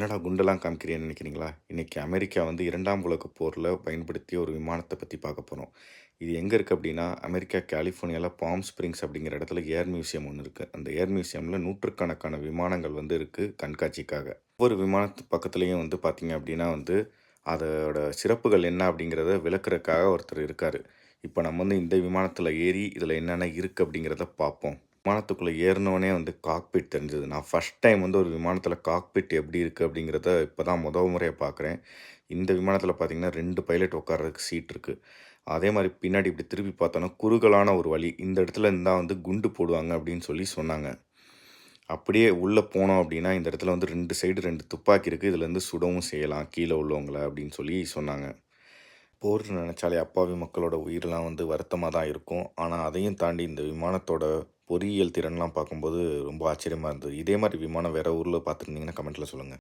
என்னடா குண்டெல்லாம் காமிக்கிறேன்னு நினைக்கிறீங்களா? இன்றைக்கி அமெரிக்கா வந்து இரண்டாம் உலக போரில் பயன்படுத்திய ஒரு விமானத்தை பற்றி பார்க்க போகிறோம் இது எங்கே இருக்குது அப்படின்னா அமெரிக்கா கலிஃபோர்னியாவில் பாம் ஸ்ப்ரிங்ஸ் அப்படிங்கிற இடத்துல ஏர் மியூசியம் ஒன்று இருக்குது அந்த ஏர் மியூசியமில் நூற்றுக்கணக்கான விமானங்கள் வந்து இருக்குது கண்காட்சிக்காக. ஒவ்வொரு விமானத்து பக்கத்துலேயும் வந்து பார்த்திங்க அப்படின்னா வந்து அதோட சிறப்புகள் என்ன அப்படிங்கிறத விளக்குறதுக்காக ஒருத்தர் இருக்கார். இப்போ நம்ம வந்து இந்த விமானத்தில் ஏறி இதில் என்னென்ன இருக்குது அப்படிங்கிறத பார்ப்போம். விமானத்துக்குள்ளே ஏறினவனே வந்து காக்பிட் தெரிஞ்சது. நான் ஃபஸ்ட் டைம் வந்து ஒரு விமானத்தில் காக்பிட் எப்படி இருக்குது அப்படிங்கிறத இப்போ தான் முதல் முறையாக பார்க்குறேன் இந்த விமானத்தில் பார்த்தீங்கன்னா ரெண்டு பைலட் உட்கார்றதுக்கு சீட் இருக்குது அதே மாதிரி பின்னாடி இப்படி திருப்பி பார்த்தோன்னா குறுகலான ஒரு வழி. இந்த இடத்துல இருந்தால் வந்து குண்டு போடுவாங்க அப்படின்னு சொல்லி சொன்னாங்க. அப்படியே உள்ளே போனோம் அப்படின்னா இந்த இடத்துல வந்து ரெண்டு சைடு ரெண்டு துப்பாக்கி இருக்குது இதுலேருந்து சுடவும் செய்யலாம். கீழே உள்ளவங்களை அப்படின்னு சொல்லி சொன்னாங்க. போர் நினச்சாலே அப்பாவி மக்களோட உயிரெலாம் வந்து வருத்தமாக தான் இருக்கும். ஆனால் அதையும் தாண்டி இந்த விமானத்தோட பொறியியல் திறன்லாம் பார்க்கும்போது ரொம்ப ஆச்சரியமாக இருந்தது. இதே மாதிரி விமானம் வேறு ஊரில் பார்த்துருந்தீங்கன்னா கமெண்ட்டில் சொல்லுங்கள்